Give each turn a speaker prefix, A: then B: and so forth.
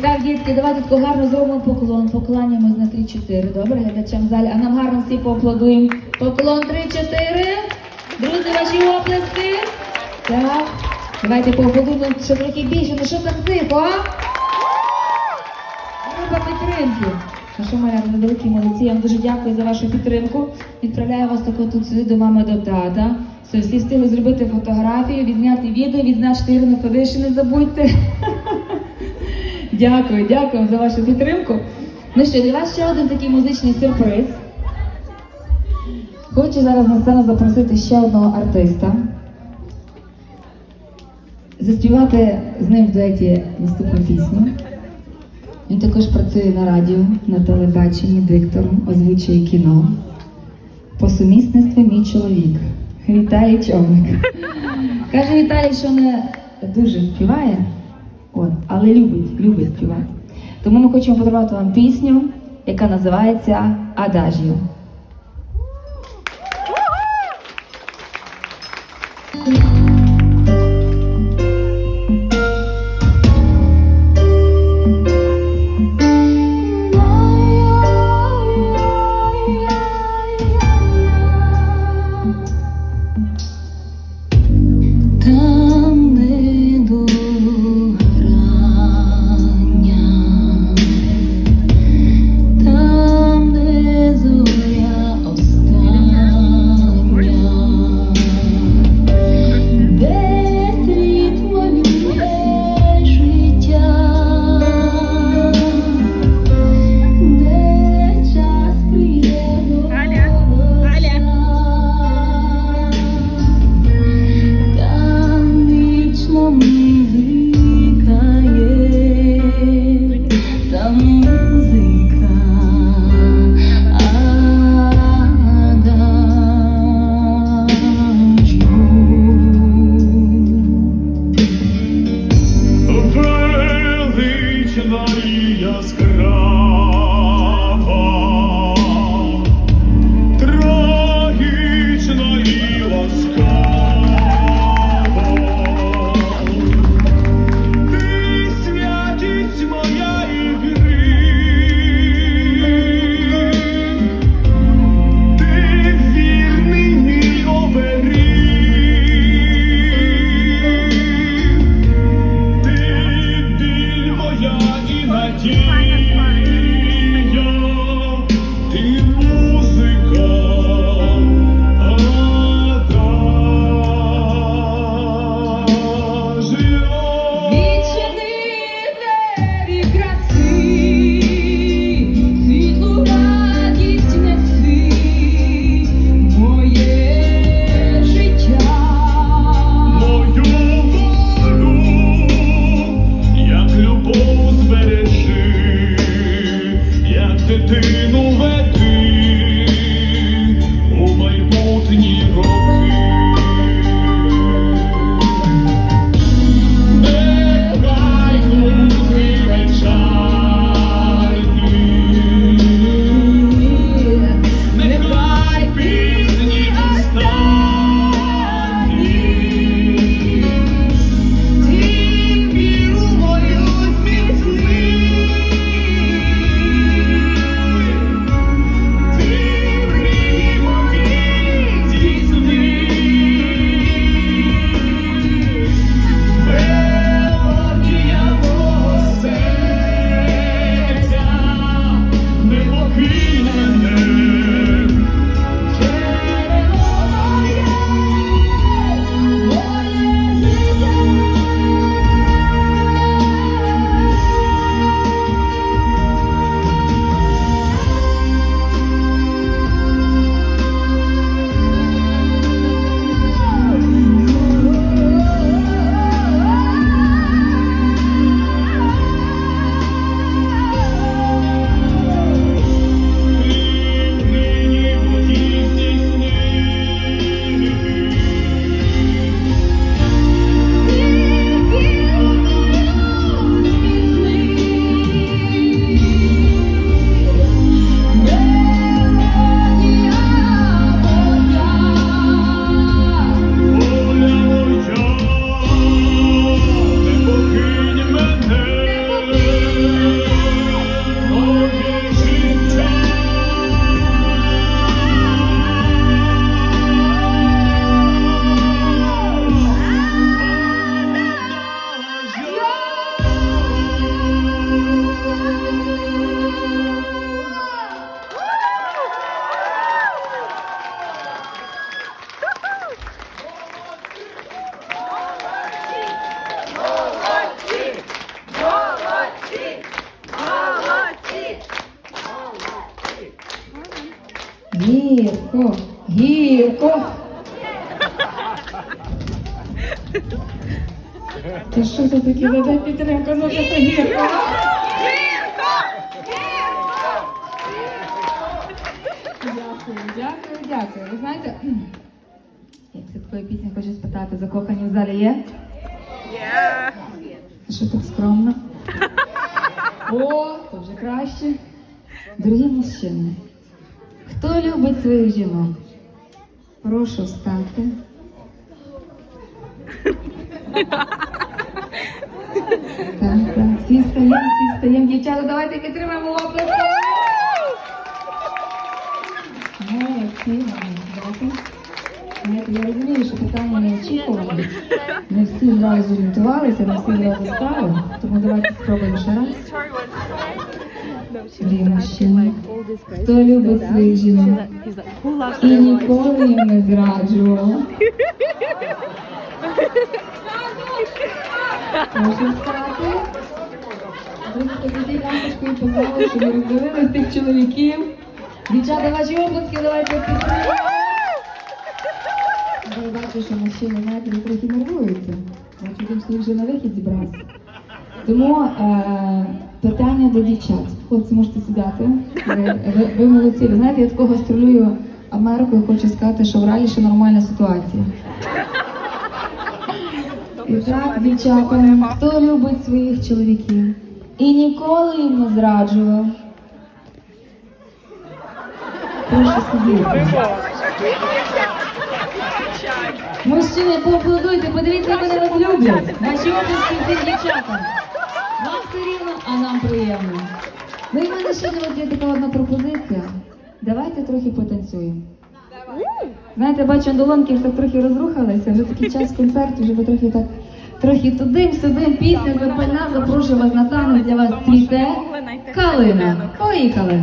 A: давайте тако гарно зробимо поклон. Покланяємось на 3-4. Добре, глядачам в залі. А нам гарно всі поаплодуємо. Поклон 3-4. Друзі, ваші оплески. Так. Давайте поаплодуємо ще трохи більше. Ну що так тихо, а? Група підтримки. Ну що, моя великі молодці, я вам дуже дякую за вашу підтримку. Відправляю вас тако тут сюди до мами до тата. Все, всі встигли зробити фотографію, відзняти відео, відзначити Ірину Федиші, не забудьте. Дякую, дякую за вашу підтримку. Ну що, для вас ще один такий музичний сюрприз. Хочу зараз на сцену запросити ще одного артиста. Заспівати з ним в дуеті наступну пісню. Він також працює на радіо, на телебаченні, диктором, озвучує кіно. По сумісництву мій чоловік. Віталій Човник. Каже Віталій, що не дуже співає, от, але любить, любить співати. Тому ми хочемо подарувати вам пісню, яка називається Адажіо. Там яскраво. Гірко, гірко. Ти що це таке? Дай підтримку, ну це гірко. Дякую, дякую, дякую. Ви знаєте, як це такої пісні хочу спитати, закохані в залі є?
B: Є.
A: Що так скромно? О, то вже краще. Дорогі мужчини, хто любить своїх жінок? Прошу встати. Так, так, всі стаємо, всі стаємо. Дівчата, давайте підтримаємо оплески. Молодці, молодці, я розумію, що питання не очікуване. Не всі зразу зорієнтувалися, не всі зразу стали. Тому давайте спробуємо ще раз. Мужчини, хто любить своїх жінок і ніколи їм не зраджував. Можу стати. Ви посидіть лампочкою по залу, щоб ви роздивились тих чоловіків. Дівчата, ваші обласки, давайте підтримуємо. Я бачу, що мужчини, знаєте, трохи нервуються. Бачу, він вже на вихід зібрався. Тому е, до дівчат. Хлопці, можете сідати. Ви, ви, молодці. Ви знаєте, я такого гастролюю Америкою, хочу сказати, що в ралі ще нормальна ситуація. І так, дівчата, хто любить своїх чоловіків і ніколи їм не зраджував. Прошу сидіти. Мужчини, поаплодуйте, подивіться, як вони вас люблять. Ваші обласки всім дівчатам. Все рівно, а нам приємно. Ну і в мене ще є така одна пропозиція. Давайте трохи потанцюємо. Знаєте, бачу, долонки вже так трохи розрухалися, вже такий час концертів, вже трохи так, трохи туди, сюди, пісня запальна, запрошую вас на танець, для вас цвіте калина. Поїхали!